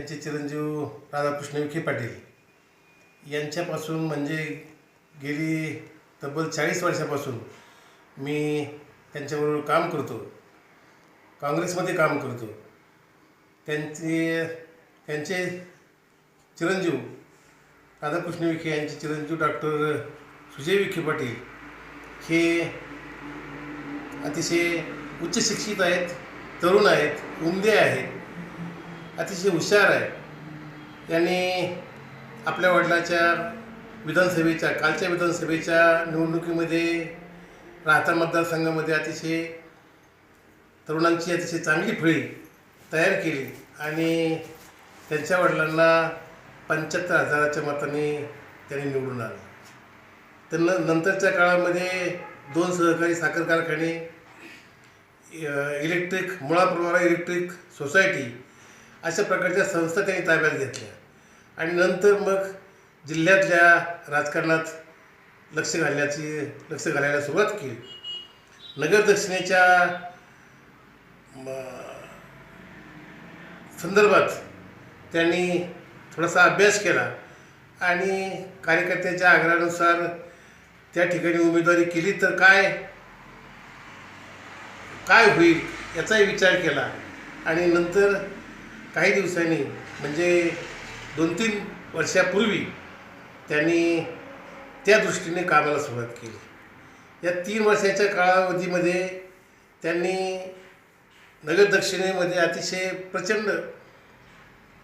त्यांचे चिरंजीव राधाकृष्ण विखे पाटील यांच्यापासून म्हणजे गेली तब्बल चाळीस वर्षापासून मी त्यांच्याबरोबर काम करतो. काँग्रेसमध्ये काम करतो. त्यांचे त्यांचे चिरंजीव राधाकृष्ण विखे यांचे चिरंजीव डॉक्टर सुजय विखे पाटील हे अतिशय उच्च शिक्षित आहेत तरुण आहेत उमदे आहेत. अतिशय हुशार आहे. यांनी आपल्या वडिलाच्या विधानसभेच्या कालच्या विधानसभेच्या निवडणुकीमध्ये राहता मतदारसंघामध्ये अतिशय तरुणांची अतिशय चांगली फळी तयार केली आणि त्यांच्या वडिलांना पंच्याहत्तर हजाराच्या मताने त्यांनी निवडून आलं तर न नंतरच्या काळामध्ये दोन सहकारी साखर कारखाने इलेक्ट्रिक मुळा इलेक्ट्रिक सोसायटी अशा प्रकारच्या संस्था त्यांनी ताब्यात घेतल्या. आणि नंतर मग जिल्ह्यातल्या राजकारणात लक्ष घालण्याची लक्ष घालायला सुरुवात केली. नगर दक्षिणेच्या संदर्भात त्यांनी थोडासा अभ्यास केला आणि कार्यकर्त्याच्या आग्रहानुसार त्या ठिकाणी उमेदवारी केली तर काय काय होईल याचाही विचार केला. आणि नंतर काही दिवसांनी म्हणजे दोन तीन वर्षापूर्वी त्यांनी त्या दृष्टीने कामाला सुरुवात केली. या तीन वर्षाच्या कालावधीमध्ये त्यांनी नगर दक्षिणेमध्ये अतिशय प्रचंड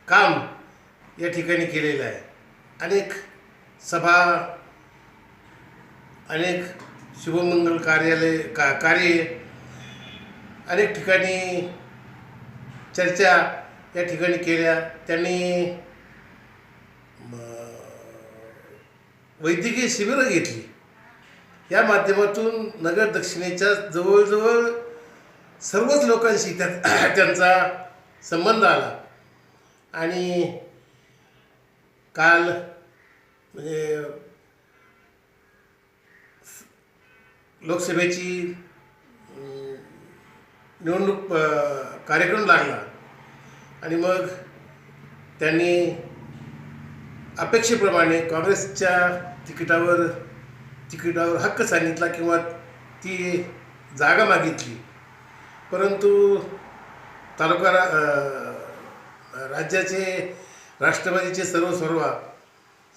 काम या ठिकाणी केलेलं आहे. अनेक सभा अनेक शुभमंगल कार्यालय का कार्य अनेक ठिकाणी चर्चा या ठिकाणी केल्या. त्यांनी वैद्यकीय शिबिरं घेतली. या माध्यमातून नगर दक्षिणेच्या जवळजवळ सर्वच लोकांशी त्या त्यांचा संबंध आला. आणि काल म्हणजे लोकसभेची निवडणूक कार्यक्रम लागला. आणि मग त्यांनी अपेक्षेप्रमाणे काँग्रेसच्या तिकिटावर तिकिटावर हक्क सांगितला किंवा ती जागा मागितली. परंतु तालुका रा राज्याचे राष्ट्रवादीचे सर्व सर्वा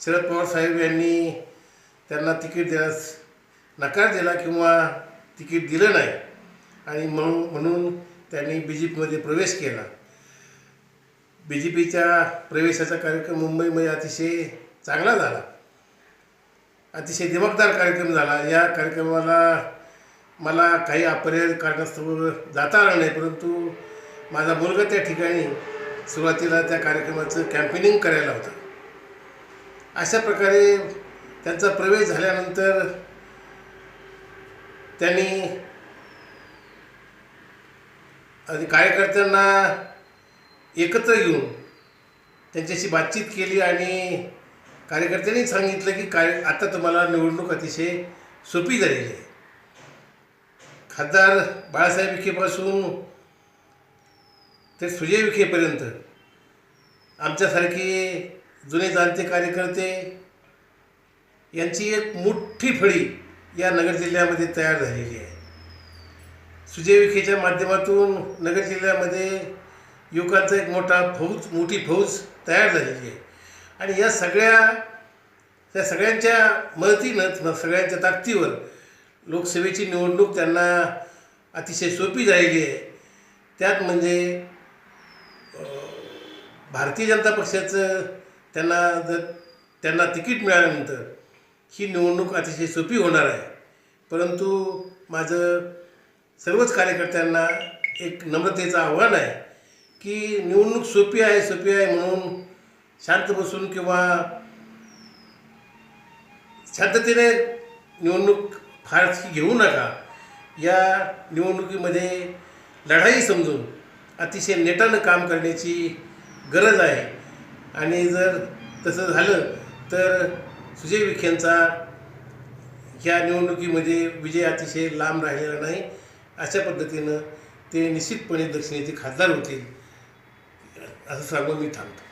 शरद पवार साहेब यांनी त्यांना तिकीट देण्यास नकार दिला किंवा तिकीट दिलं नाही. आणि म्हणून म्हणून त्यांनी बी जे पीमध्ये प्रवेश केला. बी जे पीच्या प्रवेशाचा कार्यक्रम मुंबईमध्ये अतिशय चांगला झाला. अतिशय दिमकदार कार्यक्रम झाला. या कार्यक्रमाला मला काही अपरिहार्य कारणास्तव जाता आलं नाही परंतु माझा मुलगा त्या ठिकाणी सुरुवातीला त्या कार्यक्रमाचं कॅम्पेनिंग करायला होतं. अशा प्रकारे त्यांचा प्रवेश झाल्यानंतर त्यांनी आणि कार्यकर्त्यांना एकत्र येऊन त्यांच्याशी बातचीत केली आणि कार्यकर्त्यांनी सांगितलं की काय आता तुम्हाला निवडणूक अतिशय सोपी झालेली आहे. खासदार बाळासाहेब विखेपासून ते सुजय विखेपर्यंत आमच्यासारखे जुने जाणते कार्यकर्ते यांची एक मोठी फळी या नगर जिल्ह्यामध्ये तयार झालेली आहे. सुजय विखेच्या माध्यमातून नगर जिल्ह्यामध्ये युवकांचा एक मोठा फौज मोठी फौज तयार झालेली आहे. आणि या सगळ्या त्या सगळ्यांच्या मदतीनं सगळ्यांच्या ताकदीवर लोकसेवेची निवडणूक त्यांना अतिशय सोपी झालेली आहे. त्यात म्हणजे भारतीय जनता पक्षाचं त्यांना जर त्यांना तिकीट मिळाल्यानंतर ही निवडणूक अतिशय सोपी होणार आहे. परंतु माझं सर्वच कार्यकर्त्यांना एक नम्रतेचं आव्हान आहे की निवडणूक सोपी आहे सोपी आहे म्हणून शांत बसून किंवा शांततेने निवडणूक फारशी घेऊ नका. या निवडणुकीमध्ये लढाई समजून अतिशय नेटानं काम करण्याची गरज आहे. आणि जर तसं झालं तर सुजय विखेंचा ह्या निवडणुकीमध्ये विजय अतिशय लांब राहिलेला नाही. अशा पद्धतीनं ते निश्चितपणे दक्षिणेचे खासदार होतील. असं सांगून मी थांबतो